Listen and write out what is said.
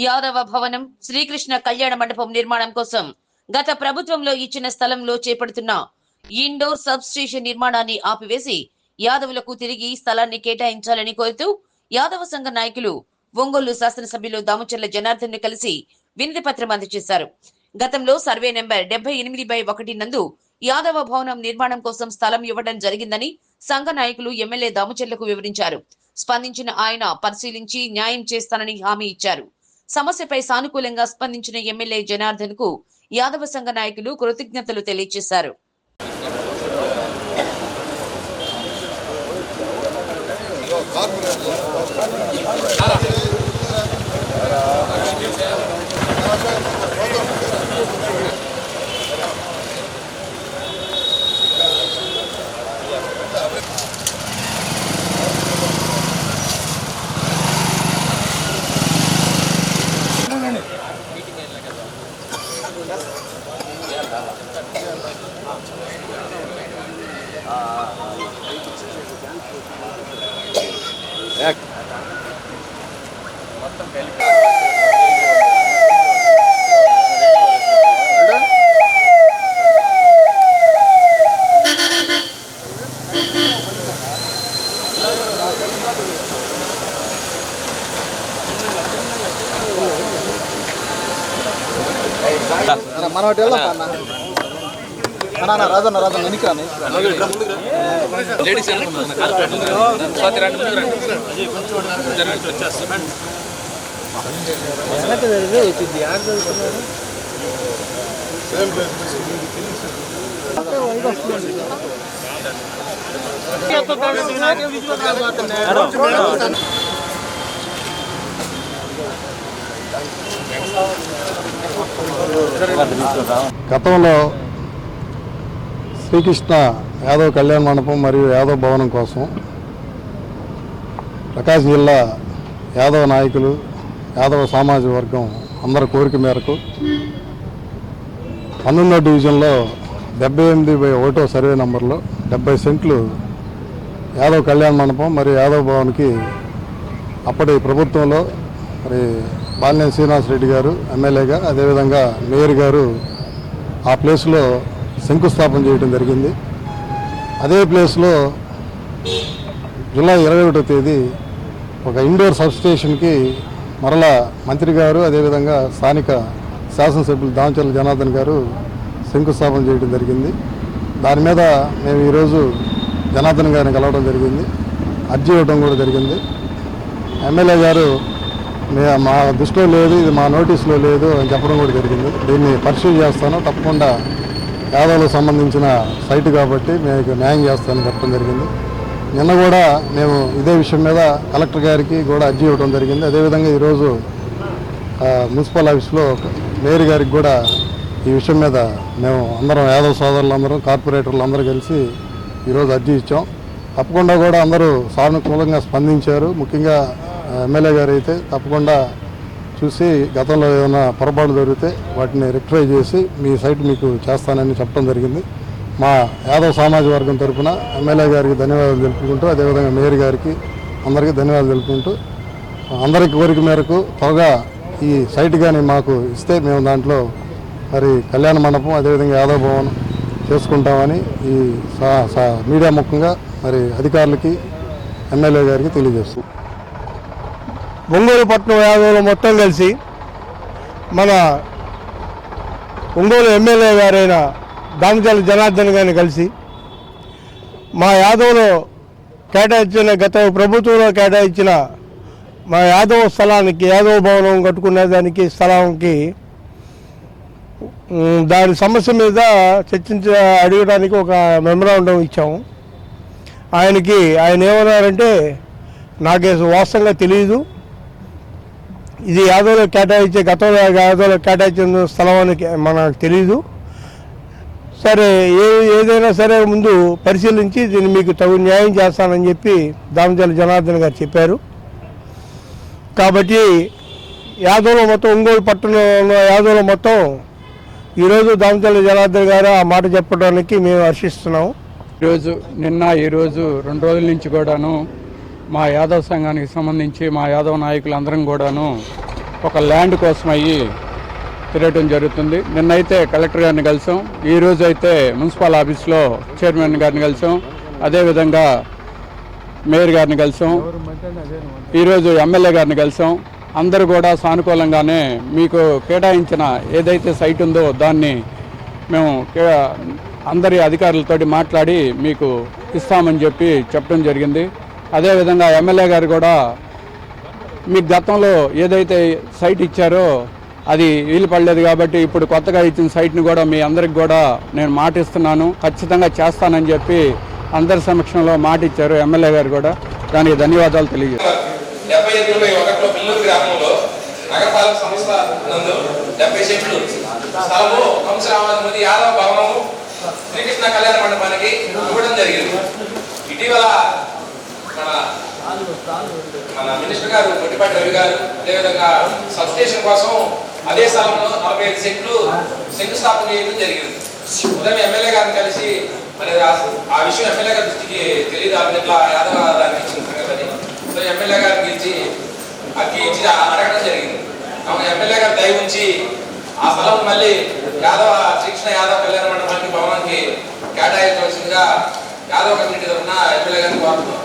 యాదవ భవనం శ్రీకృష్ణ కళ్యాణ మండపం నిర్మాణం కోసం గత ప్రభుత్వంలో ఇచ్చిన స్థలంలో చేపడుతున్న ఇండోర్ సబ్ స్టేషన్ నిర్మాణాన్ని ఆపివేసి యాదవులకు తిరిగి స్థలాన్ని కేటాయించాలని కోరుతూ యాదవ సంఘ నాయకులు ఒంగోలు శాసనసభ్యులు దామచర్ల జనార్దన్ కలిసి వినతి పత్రం అందజేశారు. గతంలో సర్వే నెంబర్ డెబ్బై ఎనిమిది బై ఒకటి నందు యాదవ భవనం నిర్మాణం కోసం స్థలం ఇవ్వడం జరిగిందని సంఘ నాయకులు ఎమ్మెల్యే దామచర్లకు వివరించారు. స్పందించిన ఆయన పరిశీలించి న్యాయం చేస్తానని హామీ ఇచ్చారు. సమస్యపై సానుకూలంగా స్పందించిన ఎమ్మెల్యే జనార్దన్కు యాదవ సంఘ నాయకులు కృతజ్ఞతలు తెలియజేశారు. అన్న, మనం అటు వెళ్దాం అన్న అన్న, అన్న రాజన్న రాజన్న వెనక్కి రా, వెనక్కి రా. గతంలో శ్రీకృష్ణ యాదవ్ కళ్యాణ మండపం మరియు యాదవ్ భవనం కోసం ప్రకాశం జిల్లా యాదవ నాయకులు యాదవ సామాజిక వర్గం అందరి కోరిక మేరకు పన్నెండో డివిజన్లో డెబ్బై ఎనిమిది బై ఒకటో సర్వే నంబర్లో డెబ్బై సెంట్లు యాదవ్ కళ్యాణ మండపం మరియు యాదవ్ భవన్కి అప్పటి ప్రభుత్వంలో మరి బాలినేని శ్రీనివాసరెడ్డి గారు ఎమ్మెల్యేగా అదేవిధంగా మేయర్ గారు ఆ ప్లేస్లో శంకుస్థాపన చేయడం జరిగింది. అదే ప్లేస్లో జూలై ఇరవై ఒకటో తేదీ ఒక ఇండోర్ సబ్ స్టేషన్కి మరలా మంత్రి గారు అదేవిధంగా స్థానిక శాసనసభ్యులు దామచర్ల జనార్దన్ గారు శంకుస్థాపన చేయడం జరిగింది. దాని మీద మేము ఈరోజు జనార్దన్ గారిని కలవడం జరిగింది. అర్జీ ఇవ్వడం కూడా జరిగింది. ఎమ్మెల్యే గారు మా దృష్టిలో లేదు ఇది మా నోటీసులో లేదు అని చెప్పడం కూడా జరిగింది. దీన్ని పరిశీలి చేస్తాను. తప్పకుండా యాదవ్లకు సంబంధించిన సైట్ కాబట్టి మీకు న్యాయం చేస్తానని చెప్పడం జరిగింది. నిన్న కూడా మేము ఇదే విషయం మీద కలెక్టర్ గారికి కూడా అర్జీ ఇవ్వడం జరిగింది. అదేవిధంగా ఈరోజు మున్సిపల్ ఆఫీస్లో మేయర్ గారికి కూడా ఈ విషయం మీద మేము అందరం యాదవ్ సోదరులందరం కార్పొరేటర్లు అందరూ కలిసి ఈరోజు అర్జీ ఇచ్చాం. తప్పకుండా కూడా అందరూ సానుకూలంగా స్పందించారు. ముఖ్యంగా ఎమ్మెల్యే గారు అయితే తప్పకుండా చూసి గతంలో ఏదైనా పొరపాటు జరిగితే వాటిని రెక్టిఫై చేసి మీ సైట్ మీకు చేస్తానని చెప్పడం జరిగింది. మా యాదవ్ సామాజిక వర్గం తరఫున ఎమ్మెల్యే గారికి ధన్యవాదాలు తెలుపుకుంటూ అదేవిధంగా మేయర్ గారికి అందరికీ ధన్యవాదాలు తెలుపుకుంటూ అందరి కోరిక మేరకు త్వరగా ఈ సైట్ కానీ మాకు ఇస్తే మేము దాంట్లో మరి కళ్యాణ మండపం అదేవిధంగా యాదవ్ భవన్ చేసుకుంటామని ఈ సా- మీడియా ముఖ్యంగా మరి అధికారులకి ఎమ్మెల్యే గారికి తెలియజేస్తాం ఒంగోలు పట్టణం యాదవులు మొత్తం కలిసి మన ఒంగోలు ఎమ్మెల్యే గారైన దామచల జనార్దన్ గారిని కలిసి మా యాదవ్లో కేటాయించిన గత ప్రభుత్వంలో కేటాయించిన మా యాదవ స్థలానికి యాదవ భవనం కట్టుకునే దానికి స్థలానికి దాని సమస్య మీద చర్చించ అడగడానికి ఒక మెమరాండం ఇచ్చాము. ఆయనకి ఆయన ఏమన్నారంటే నాకే వాస్తవంగా తెలియదు ఇది యాదవ్లో కేటాయించే గతంలో యాదవ్లో కేటాయించిన స్థలం అని మనకు తెలియదు సరే ఏ ఏదైనా సరే ముందు పరిశీలించి దీన్ని మీకు తగు న్యాయం చేస్తానని చెప్పి దామజల జనార్దన్ గారు చెప్పారు. కాబట్టి యాదవ్లో మొత్తం ఒంగోలు పట్టణంలో యాదవ్లో మొత్తం ఈరోజు దామజల జనార్దన్ గారు ఆ మాట చెప్పడానికి మేము హర్షిస్తున్నాము ఈరోజు నిన్న ఈరోజు రెండు రోజుల నుంచి కూడాను మా యాదవ్ సంఘానికి సంబంధించి మా యాదవ్ నాయకులందరం కూడాను ఒక ల్యాండ్ కోసం అయ్యి తిరగటం జరుగుతుంది. నిన్నైతే కలెక్టర్ గారిని కలిసాం. ఈ రోజు అయితే మున్సిపల్ ఆఫీస్లో చైర్మన్ గారిని కలిసాం. అదేవిధంగా మేయర్ గారిని కలిసాం. ఈరోజు ఎమ్మెల్యే గారిని కలిసాం. అందరూ కూడా సానుకూలంగానే మీకు కేటాయించిన ఏదైతే సైట్ ఉందో దాన్ని మేము కే- అందరి అధికారులతోటి మాట్లాడి మీకు ఇస్తామని చెప్పి చెప్పడం జరిగింది. అదేవిధంగా ఎమ్మెల్యే గారు కూడా మీకు గతంలో ఏదైతే సైట్ ఇచ్చారో అది వీలు పడలేదు కాబట్టి ఇప్పుడు కొత్తగా ఇచ్చిన సైట్ని కూడా మీ అందరికి కూడా నేను మాట ఇస్తున్నాను. ఖచ్చితంగా చేస్తానని చెప్పి అందరి సమక్షంలో మాట ఇచ్చారు ఎమ్మెల్యే గారు కూడా. దానికి ధన్యవాదాలు తెలియజేస్తాను. డెబ్బై ఎనిమిది ఒకటిలో పిల్లూరు గ్రామంలో నగరపాలక సంస్థ నందు డెబ్బై సెంట్లు. స్థలము యాదవ భవనము శ్రీకృష్ణ కళ్యాణ మండపానికి ఇవ్వడం జరిగింది. ఇటీవల మన మినిస్టర్ గారు కొట్టిపాటి రవి గారు అదేవిధంగా సబ్స్టేషన్ కోసం అదే స్థలంలో నలభై ఐదు సెంట్లు శంకుస్థాపన చేయడం జరిగింది. ఉదయం ఎమ్మెల్యే గారిని కలిసి మరి ఆ- ఆ విషయం ఎమ్మెల్యే గారి దృష్టికి తెలియదు అది ఇట్లా యాదవ దానికి ఇచ్చిన సంగతి సో ఎమ్మెల్యే గారిని ఇచ్చి అక్కి ఇచ్చి అడగడం జరిగింది. కావున ఎమ్మెల్యే గారు దయ ఉంచి ఆ స్థలం మళ్ళీ యాదవ శ్రీకృష్ణ యాదవ కళ్యాణ మండపానికి భవనానికి కేటాయించవలసిందిగా యాదవ కమ్యూనిటీ తరఫున ఎమ్మెల్యే గారిని కోరుతున్నాం.